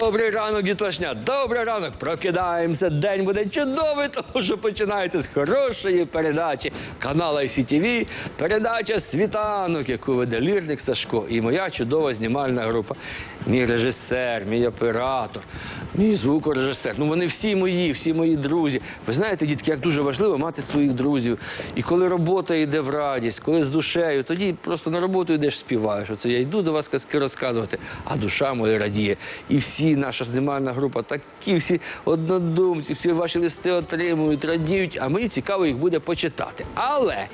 Добрий ранок, дітлашня, добрий ранок. Прокидаємося. День буде чудовий, тому що починається з хорошої передачі канала ICTV, передача Світанок, яку веде лірник Сашко і моя чудова знімальна група. Мій режисер, мій оператор, мій звукорежисер. Ну вони всі мої, всі мої друзі. Ви знаєте, дітки, як дуже важливо мати своїх друзів. І коли робота йде в радість, коли з душею, тоді просто на роботу йдеш, співаєш. Оце я йду до вас казки розказувати, а душа моя радіє. І всі наша знімальна група, такі всі однодумці, всі ваші листи отримують, радіють, а мені цікаво їх буде почитати. Але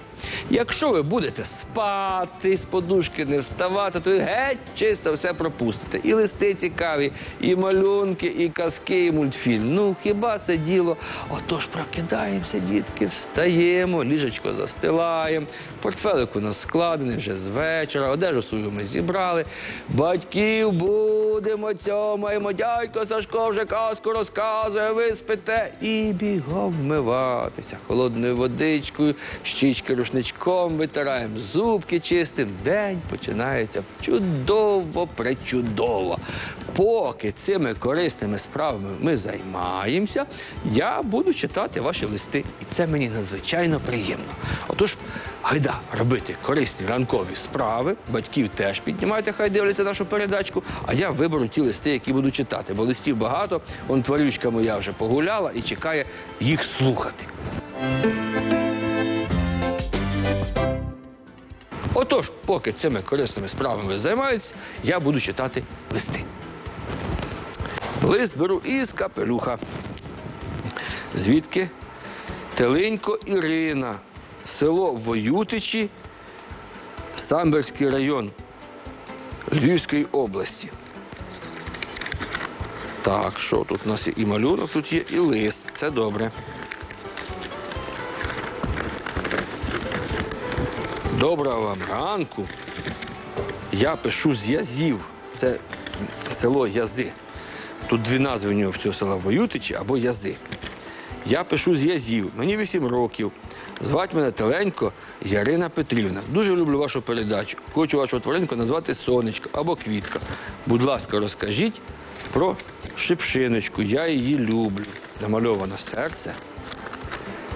якщо ви будете спати з подушки, не вставати, то геть чисто все пропустите. І листи цікаві, і малюнки, і казки, і мультфільм. Ну хіба це діло? Отож прокидаємося, дітки, встаємо, ліжечко застилаємо. Портфелик у нас складений вже з вечора, одежу свою ми зібрали. Батьків будемо цьомаємо, дядько Сашко вже казку розказує, ви спите і бігом вмиватися холодною водичкою, щічки рушничком витираємо, зубки чистим. День починається чудово, пречудово. Поки цими корисними справами ми займаємося, я буду читати ваші листи. І це мені надзвичайно приємно. Отож, гайда робити корисні ранкові справи. Батьків теж піднімайте, хай дивляться нашу передачку. А я виберу ті листи, які буду читати, бо листів багато. Он тварючка моя вже погуляла і чекає їх слухати. Отож, поки цими корисними справами займаються, я буду читати листи. Лист беру із капелюха. Звідки? Телинько Ірина, село Воютичі, Самбірський район Львівської області. Так, що тут у нас є і малюнок, тут є і лист. Це добре. Доброго вам ранку. Я пишу з Язів. Це село Язи. Тут дві назви у нього в цього села Воютичі або Язи. Я пишу з Язів. Мені 8 років. Звать мене Теленько Ярина Петрівна. Дуже люблю вашу передачу. Хочу вашу тваринку назвати Сонечко або Квітка. Будь ласка, розкажіть про шипшиночку. Я її люблю. Намальоване серце.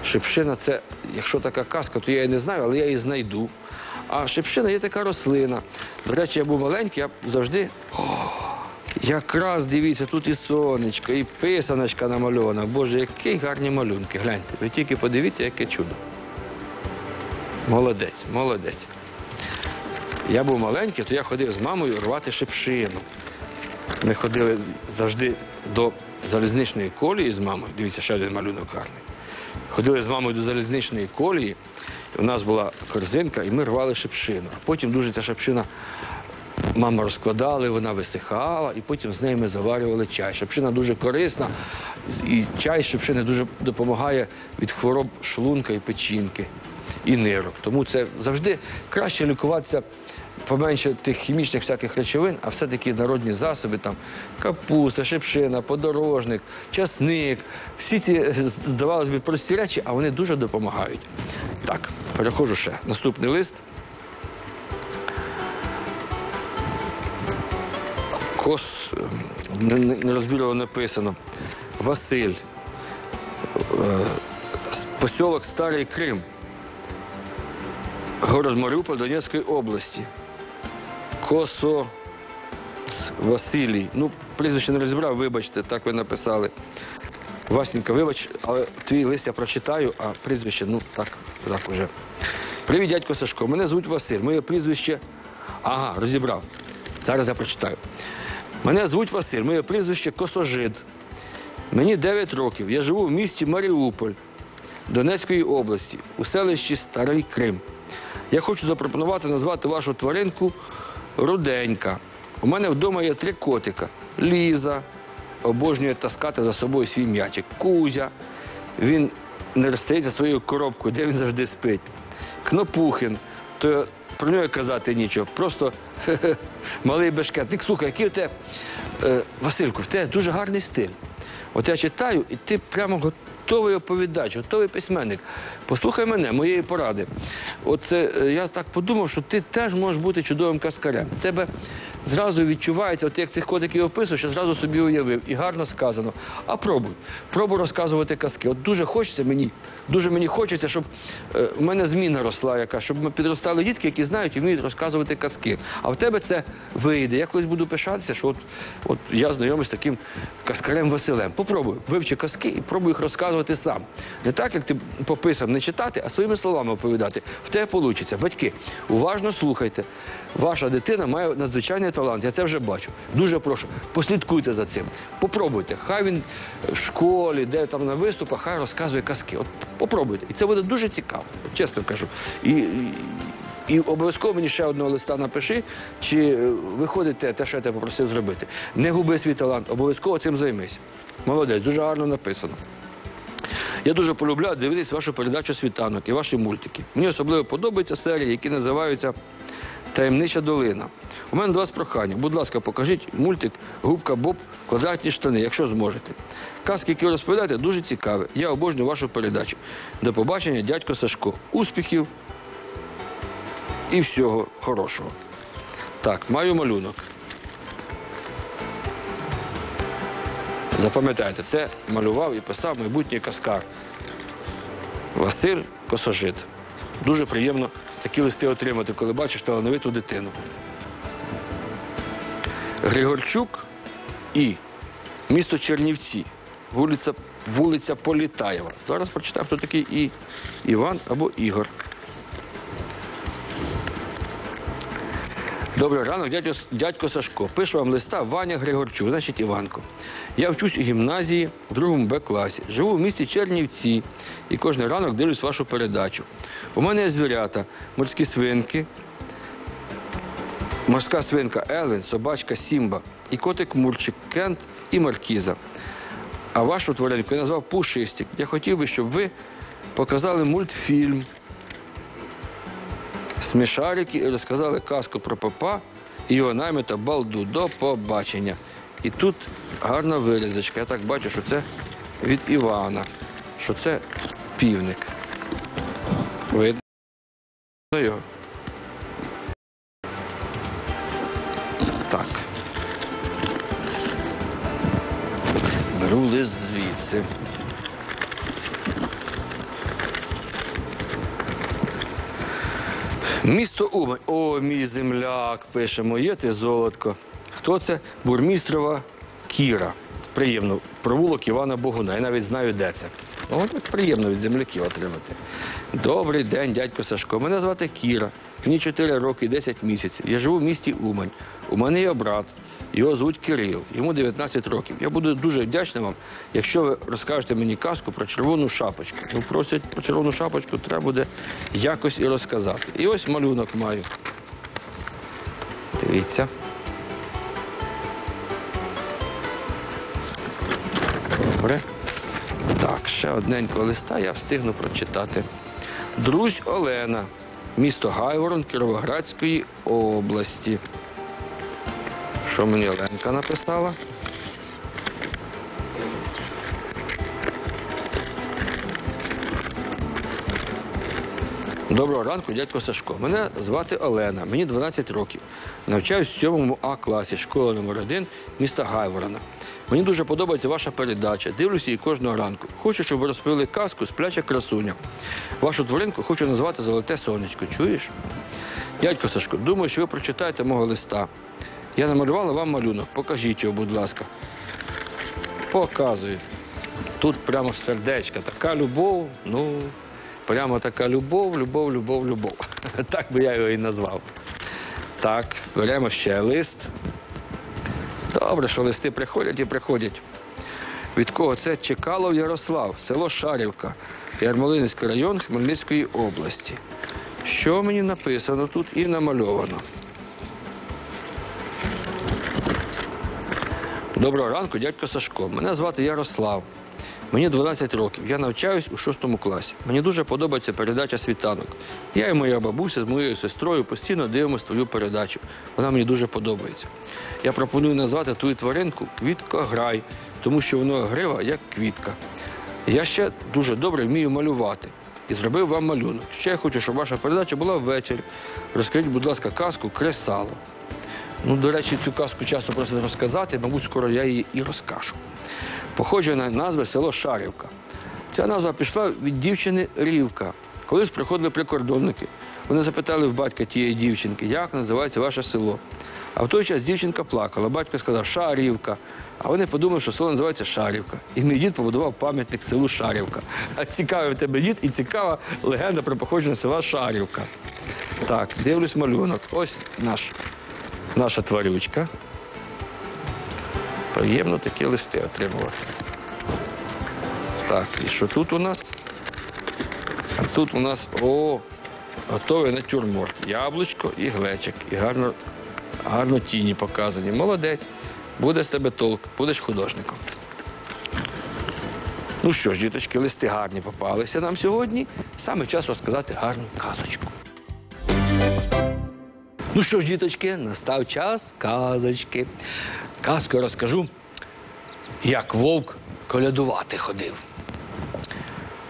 Шипшина це, якщо така казка, то я її не знаю, але я її знайду. А шипшина є така рослина. До речі, я був маленький, я завжди. Якраз дивіться, тут і сонечко, і писаночка намальована. Боже, які гарні малюнки. Гляньте, ви тільки подивіться, яке чудо. Молодець, молодець. Я був маленький, то я ходив з мамою рвати шипшину. Ми ходили завжди до залізничної колії з мамою. Дивіться, ще один малюнок гарний. Ходили з мамою до залізничної колії. У нас була корзинка, і ми рвали шипшину. А потім дуже ця шипшина мама розкладала, вона висихала, і потім з нею ми заварювали чай. Шипшина дуже корисна, і чай шипшини дуже допомагає від хвороб шлунка і печінки, і нирок. Тому це завжди краще лікуватися. Поменше тих хімічних всяких речовин, а все-таки народні засоби, там капуста, шипшина, подорожник, часник. Всі ці, здавалось би, прості речі, а вони дуже допомагають. Так, переходжу ще. Наступний лист. Кос не- нерозбірливо написано. Василь. Е, Посілок Старий Крим. Город Маріуполь Донецької області. Косо Василій. Ну, прізвище не розібрав, вибачте, так ви написали. Васенька, вибач, але твій лист я прочитаю, а прізвище, ну так, так уже. Привіт, дядько Сашко. Мене звуть Василь. Моє прізвище. Ага, розібрав. Зараз я прочитаю. Мене звуть Василь, моє прізвище Косожид. Мені 9 років. Я живу в місті Маріуполь Донецької області, у селищі Старий Крим. Я хочу запропонувати назвати вашу тваринку Руденька. У мене вдома є три котика: Ліза, обожнює таскати за собою свій м'ячик. Кузя. Він не розстається своєю коробкою, де він завжди спить. Кнопухин, то про нього казати нічого. Просто малий бешкетник. Слухай, який у тебе, е, Васильку, в тебе дуже гарний стиль. От я читаю, і ти прямо готовий оповідач, готовий письменник. Послухай мене, моєї поради. Оце е, я так подумав, що ти теж можеш бути чудовим каскарем. Тебе зразу відчувається, от як цих котиків описуєш, я зразу собі уявив. І гарно сказано. А пробуй. Пробуй розказувати казки. От дуже хочеться мені, дуже мені хочеться, щоб е, в мене зміна росла, яка, щоб ми підростали дітки, які знають і вміють розказувати казки. А в тебе це вийде. Я колись буду пишатися, що от, от я знайомий з таким каскарем Василем. Попробуй, вивчи казки і пробуй їх розказувати сам. Не так, як ти пописав, не читати, а своїми словами оповідати. В тебе вийде. Батьки, уважно слухайте. Ваша дитина має надзвичайний талант, я це вже бачу. Дуже прошу, послідкуйте за цим. Попробуйте. Хай він в школі, де там на виступах, хай розказує казки. От попробуйте. І це буде дуже цікаво, чесно кажу. І, і, і обов'язково мені ще одного листа напиши, чи е, виходить те, те, що я тебе попросив зробити. Не губи свій талант, обов'язково цим займись. Молодець, дуже гарно написано. Я дуже полюбляю дивитися вашу передачу світанок і ваші мультики. Мені особливо подобаються серії, які називаються Таємнича долина. У мене до вас прохання. Будь ласка, покажіть мультик Губка Боб квадратні штани, якщо зможете. Казки, які ви розповідаєте, дуже цікаві. Я обожнюю вашу передачу. До побачення, дядько Сашко. Успіхів і всього хорошого. Так, маю малюнок. Запам'ятайте, це малював і писав майбутній каскар Василь Косожит. Дуже приємно такі листи отримати, коли бачиш талановиту дитину. Григорчук і місто Чернівці, вулиця, вулиця Політаєва. Зараз прочитаю, хто такий і Іван або Ігор. Добрий ранок, дядько, дядько Сашко. Пишу вам листа Ваня Григорчук, значить Іванко. Я вчусь у гімназії в другому Б класі. Живу в місті Чернівці і кожен ранок дивлюсь вашу передачу. У мене є звірята, морські свинки, морська свинка Елвін, собачка Сімба і котик Мурчик Кент і Маркіза. А вашу тваринку я назвав Пушистик. Я хотів би, щоб ви показали мультфільм смішарики і розказали казку про попа і його наймита балду. До побачення. І тут гарна вирізочка. Я так бачу, що це від Івана, що це півник. Видно земляк, пише моє ти золотко. Хто це? Бурмістрова Кіра. Приємно. Провулок Івана Богуна. Я навіть знаю, де це. О, так приємно від земляків отримати. Добрий день, дядько Сашко. Мене звати Кіра. Мені 4 роки 10 місяців. Я живу в місті Умань. У мене є брат. Його звуть Кирил, йому 19 років. Я буду дуже вдячний вам, якщо ви розкажете мені казку про червону шапочку. Ну, просять про червону шапочку, треба буде якось і розказати. І ось малюнок маю. Дивіться. Добре. Так, ще одненького листа я встигну прочитати. Друзь Олена, місто Гайворон Кіровоградської області. Що мені Оленка написала? Доброго ранку, дядько Сашко. Мене звати Олена, мені 12 років. Навчаюсь в 7 А класі школи номер 1 міста Гайворона. Мені дуже подобається ваша передача. Дивлюся її кожного ранку. Хочу, щоб ви розповіли казку спляча красуня. Вашу тваринку хочу назвати Золоте сонечко. Чуєш? Дядько Сашко, думаю, що ви прочитаєте мого листа. Я намалювала вам малюнок. Покажіть його, будь ласка. Показую. Тут прямо сердечка. Така любов, ну, прямо така любов, любов, любов, любов. Так би я його і назвав. Так, беремо ще лист. Добре, що листи приходять і приходять. Від кого це Чекалов Ярослав, село Шарівка, Ярмолинський район Хмельницької області. Що мені написано тут і намальовано? Доброго ранку, дядько Сашко. Мене звати Ярослав. Мені 12 років. Я навчаюсь у 6 класі. Мені дуже подобається передача світанок. Я і моя бабуся з моєю сестрою постійно дивимося твою передачу. Вона мені дуже подобається. Я пропоную назвати твою тваринку Квіткограй, тому що воно грива як квітка. Я ще дуже добре вмію малювати і зробив вам малюнок. Ще я хочу, щоб ваша передача була ввечері. Розкажіть, будь ласка, казку Кресало. Ну, до речі, цю казку часто просять розказати, мабуть, скоро я її і розкажу. Походження назви село Шарівка. Ця назва пішла від дівчини Рівка. Колись приходили прикордонники. Вони запитали в батька тієї дівчинки, як називається ваше село. А в той час дівчинка плакала. Батько сказав Шарівка. А вони подумали, що село називається Шарівка. І мій дід побудував пам'ятник селу Шарівка. А цікавий в тебе дід і цікава легенда про походження села Шарівка. Так, дивлюсь малюнок. Ось наш, наша тварючка. Приємно такі листи отримувати. Так, і що тут у нас? А тут у нас о, готовий натюрморт. Яблучко і глечик. І гарно, гарно тіні показані. Молодець. Буде з тебе толк, будеш художником. Ну що ж, діточки, листи гарні попалися нам сьогодні. Саме час розказати гарну казочку. Ну що ж, діточки, настав час казочки. Казку я розкажу, як вовк колядувати ходив.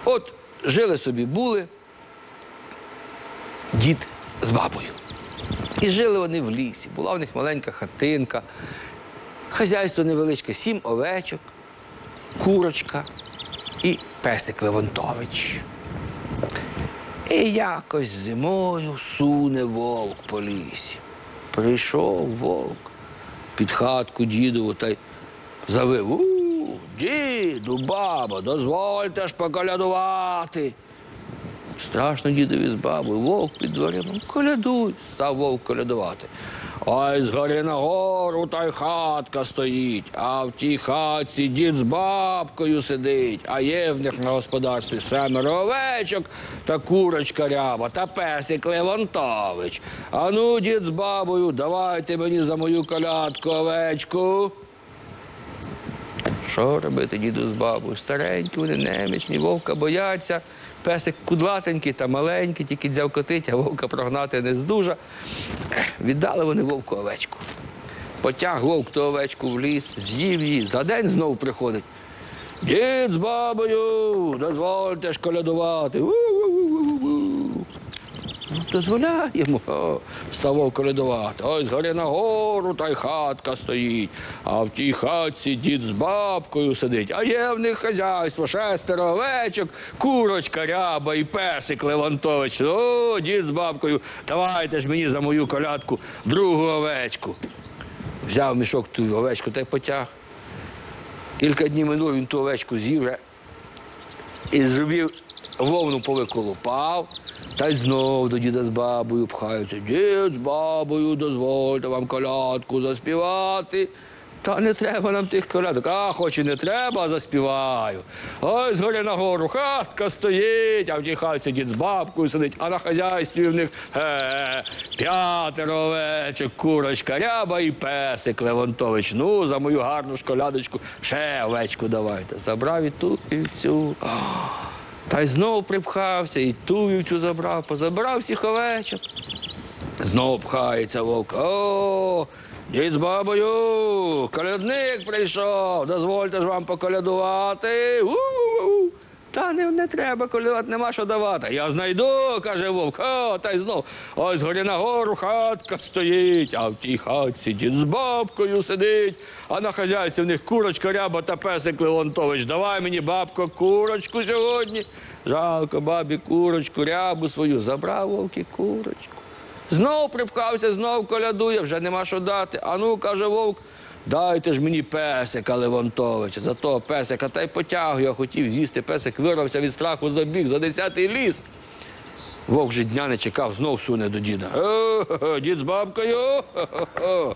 От жили собі були дід з бабою. І жили вони в лісі. Була в них маленька хатинка, хазяйство невеличке, сім овечок, курочка і песик Левонтович. І якось зимою суне вовк по лісі. Прийшов вовк під хатку дідову та й завив. У, діду, баба, дозвольте ж поколядувати. Страшно дідові з бабою, вовк під дворем, Колядуй, став вовк колядувати. Ой, з гори на гору та й хатка стоїть, а в тій хатці дід з бабкою сидить, а є в них на господарстві семеро овечок та курочка ряба та песик Левонтович. А ну, дід з бабою, давайте мені за мою колядку овечку. Що робити діду з бабою? Старенькі, вони немічні, вовка бояться. Песик кудлатенький та маленький, тільки дзявкотить, а вовка прогнати не здужа. Віддали вони вовку овечку. Потяг вовк ту овечку в ліс, з'їв її, за день знову приходить. Дід з бабою, дозвольте ж колядувати. У-у-у-у-у. Дозволяємо, О, колядувати. Ось згори на гору та й хатка стоїть, а в тій хатці дід з бабкою сидить, а є в них хазяйство, шестеро овечок, курочка, ряба і песик Левантович. О, дід з бабкою, давайте ж мені за мою колядку другу овечку. Взяв мішок ту овечку та й потяг. Кілька днів минуло, він ту овечку з'їв і зробив вовну повиколупав, та й знов до діда з бабою пхаються. Дід з бабою, дозвольте вам колядку заспівати. Та не треба нам тих колядок. А, хоч і не треба, а заспіваю. Ой, згори на гору хатка стоїть, а в тій хатці дід з бабкою сидить, а на хазяйстві в них е, п'ятеро овечок, курочка, ряба і песик Левонтович. Ну, за мою гарну школядочку ще овечку давайте. Забрав і ту, і цю. Та й знову припхався, і ту вівцю забрав, позабрав всіх овечок. Знову пхається вовк. О, дід з бабою, колядник прийшов, дозвольте ж вам поколядувати. У-у-у. Та не, не треба колядувати, нема що давати. Я знайду, каже вовк, о, та й знов. Ось горі на гору хатка стоїть, а в тій хатці дід з бабкою сидить, а на хазяйстві в них курочка, ряба та песик Леонтович. Давай мені, бабко, курочку сьогодні. Жалко бабі курочку, рябу свою. Забрав вовк і курочку. Знов припхався, знов колядує, вже нема що дати. А ну, каже вовк, дайте ж мені песика Левонтовича. За того песика та й потяг його, хотів з'їсти. Песик вирвався від страху забіг за десятий ліс. Вовк же дня не чекав, знов суне до діда. О, дід з бабкою. О-хо-хо.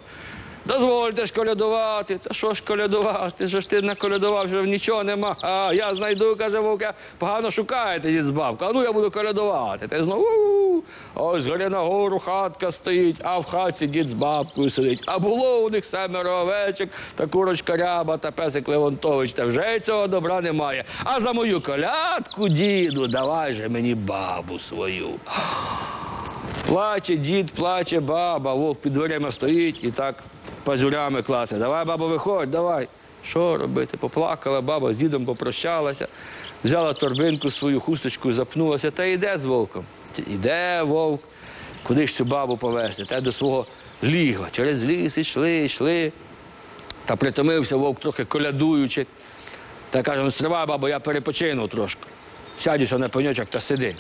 Дозвольте ж колядувати. Та що ж колядувати? Що ж ти наколядував, що нічого нема. А я знайду, каже вовк, погано шукаєте дід з бабкою. А ну я буду колядувати. Та й знову. Ось на гору хатка стоїть, а в хатці дід з бабкою сидить. А було у них семеро овечок, та курочка ряба, та песик Левонтович. Та вже цього добра немає. А за мою колядку, діду, давай же мені бабу свою. Плаче дід, плаче баба, вовк під дверима стоїть і так пазурями класе. Давай, баба, виходь, давай. Що робити? Поплакала баба, з дідом попрощалася, взяла торбинку свою хусточку, запнулася та йде з вовком. Іде вовк, куди ж цю бабу повезти? Та до свого лігва. Через ліс йшли, йшли. Та притомився вовк трохи колядуючи. Та каже, ну стривай, бабо, я перепочину трошки. Сядюся на пеньочок та сиди.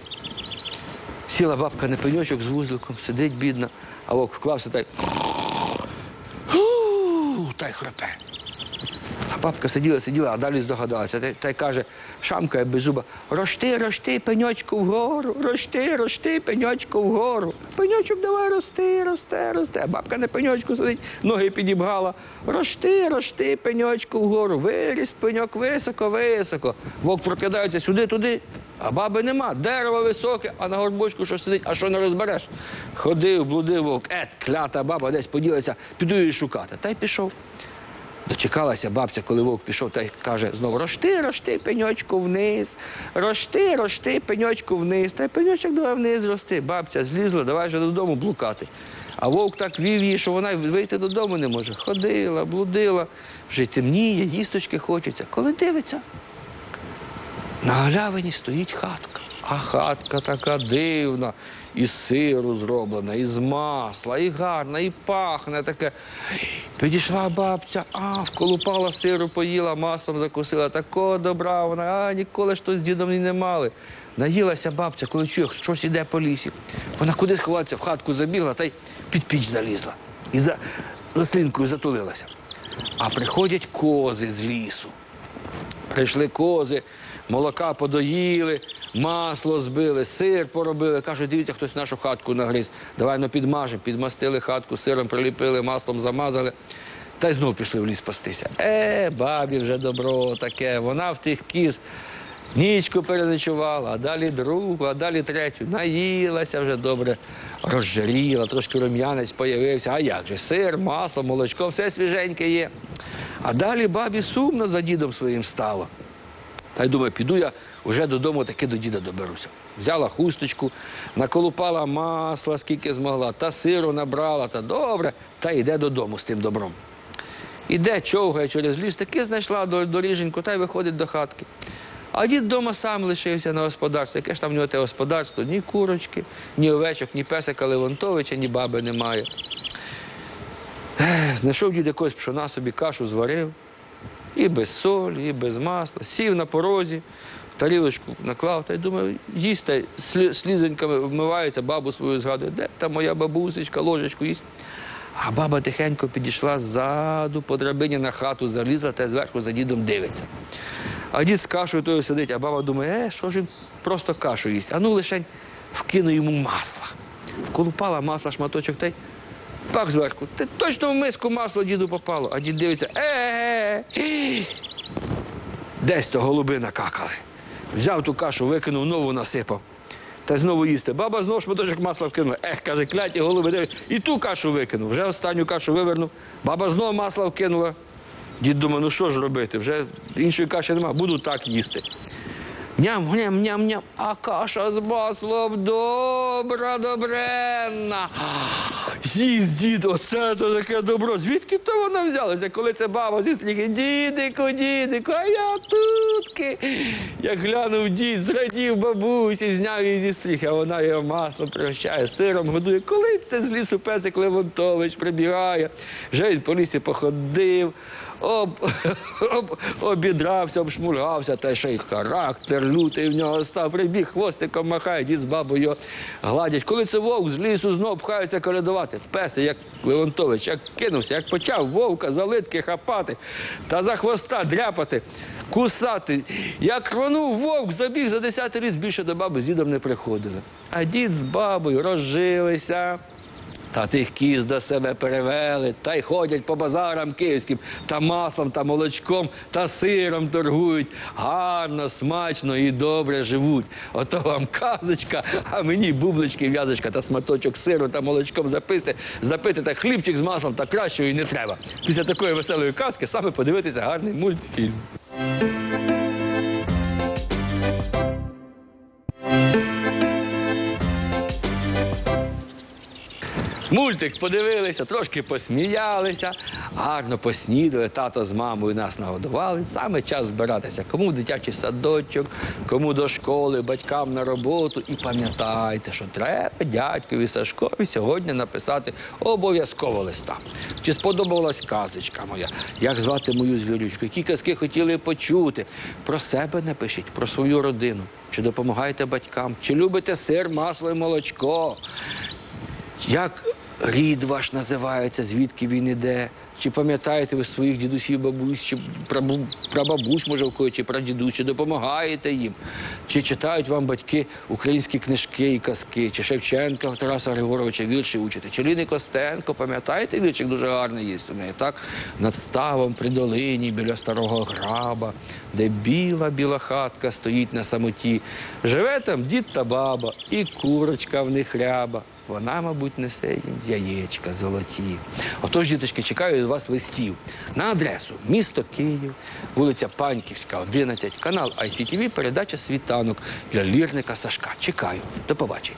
Сіла бабка на пеньочок з вузликом, сидить бідна, а вовк вклався та й. Та й храпе. Бабка сиділа, сиділа, а далі здогадалася. Та, та й каже, шамкає без зуба, рости, рости, пеньочку вгору, рости, рости, пеньочку вгору. Пеньочок давай рости, росте, росте. Бабка на пеньочку сидить, ноги підібгала. Рости, рости, пеньочку вгору. Виріс пеньок високо, високо. Вовк прокидається сюди, туди. А баби нема. Дерево високе, а на горбочку що сидить, а що не розбереш? Ходив, блудив вовк, ет, клята баба десь поділася, піду її шукати. Та й пішов. Дочекалася бабця, коли вовк пішов, та й каже знову рости, рости, пеньочку вниз, рости, рости, пеньочку вниз. Та й пеньочок давай вниз рости. Бабця злізла, давай вже додому блукати. А вовк так вів її, що вона вийти додому не може. Ходила, блудила, вже й темніє, їсточки хочеться. Коли дивиться, на галявині стоїть хатка. А хатка така дивна, із сиру зроблена, із масла, і гарна, і пахне таке. Підійшла бабця, а вколупала сиру, поїла, маслом закусила. Такого добра вона, а ніколи ж то з дідом не мали. Наїлася бабця, коли чує, щось іде по лісі. Вона кудись ховатися, в хатку забігла та й під піч залізла. І за, за слінкою затулилася. А приходять кози з лісу. Прийшли кози, молока подоїли, масло збили, сир поробили. Кажуть, дивіться, хтось нашу хатку нагриз. Давай ну підмажемо. Підмастили хатку, сиром приліпили, маслом замазали. Та й знов пішли в ліс пастися. Е, бабі вже добро таке. Вона в тих кіз нічку переночувала, а далі другу, а далі третю. Наїлася вже добре, розжаріла, трошки рум'янець появився. А як же? Сир, масло, молочко, все свіженьке є. А далі бабі сумно за дідом своїм стало. Та й думаю, піду я вже додому таки до діда доберуся. Взяла хусточку, наколупала масла, скільки змогла, та сиру набрала, та добре, та йде додому з тим добром. Іде, човгає через ліс, таки знайшла доріженьку та й виходить до хатки. А дід вдома сам лишився на господарстві. Яке ж там в нього те господарство? Ні курочки, ні овечок, ні песика Левонтовича, ні баби немає. Знайшов дід якось пшона собі кашу зварив. І без солі, і без масла. Сів на порозі, тарілочку наклав та й думаю, їсть та й слізоньками вмивається, бабу свою згадує, де та моя бабусечка, ложечку їсть. А баба тихенько підійшла ззаду по драбині на хату, залізла та зверху за дідом дивиться. А дід з кашею тою сидить, а баба думає, е, що ж він просто кашу їсть. А ну лишень вкину йому масла. Вколупала масла шматочок та й пак зверху. Ти точно в миску масло діду попало. А дід дивиться, е, е, десь то голуби накакали. Взяв ту кашу, викинув, нову насипав. Та знову їсти. Баба знову шматочок масла вкинула. Ех, каже, кляті голуби, і ту кашу викинув. Вже останню кашу вивернув. Баба знову масла вкинула. Дід думає, ну що ж робити? Вже іншої каші немає, буду так їсти. Ням, ням, ням, ням, а каша з маслом добра, добренна. З'їсть дід, оце то таке добро. Звідки то вона взялася, коли це баба зі стріхи? Дідику, дідику, а я тутки. Як глянув дід, зрадів бабусі, зняв її зі стріхи, а вона його масло пригощає, сиром годує. Коли це з лісу песик Левонтович прибігає, вже він по лісі походив об, об, обідрався, обшмургався, та ще й характер лютий в нього став. Прибіг хвостиком махає, дід з бабою гладять. Коли це вовк з лісу знов пхаються колядувати. Песи, як Леонтович, як кинувся, як почав вовка за литки хапати та за хвоста дряпати, кусати. Як рвонув вовк, забіг за десятий ліс, більше до баби з дідом не приходили. А дід з бабою розжилися. Та тих кіз до себе перевели, та й ходять по базарам київським, та маслом, та молочком, та сиром торгують. Гарно, смачно і добре живуть. Ото вам казочка, а мені бублички, в'язочка та сматочок сиру та молочком записти, запити та хлібчик з маслом, та кращого і не треба. Після такої веселої казки саме подивитися гарний мультфільм. Мультик подивилися, трошки посміялися, гарно поснідали, тато з мамою нас нагодували. Саме час збиратися. Кому в дитячий садочок, кому до школи, батькам на роботу. І пам'ятайте, що треба дядькові Сашкові сьогодні написати обов'язково листа. Чи сподобалась казочка моя? Як звати мою звірючку? Які казки хотіли почути? Про себе напишіть, про свою родину. Чи допомагаєте батькам? Чи любите сир, масло і молочко? Як рід ваш називається, звідки він іде? Чи пам'ятаєте ви своїх дідусів, бабусь, чи прабабусь, може, в кого, чи прадідусь, чи допомагаєте їм? Чи читають вам батьки українські книжки і казки, чи Шевченка, Тараса Григоровича вірші учите? Чи Ліни Костенко, пам'ятаєте віршик дуже гарний є у неї, так? Над ставом при долині біля старого граба, де біла біла хатка стоїть на самоті. Живе там дід та баба, і курочка в них ряба. Вона, мабуть, несе їм яєчка золоті. Отож, діточки, чекаю від вас листів на адресу місто Київ, вулиця Паньківська, 11, канал ICTV, передача світанок для лірника Сашка. Чекаю. До побачення.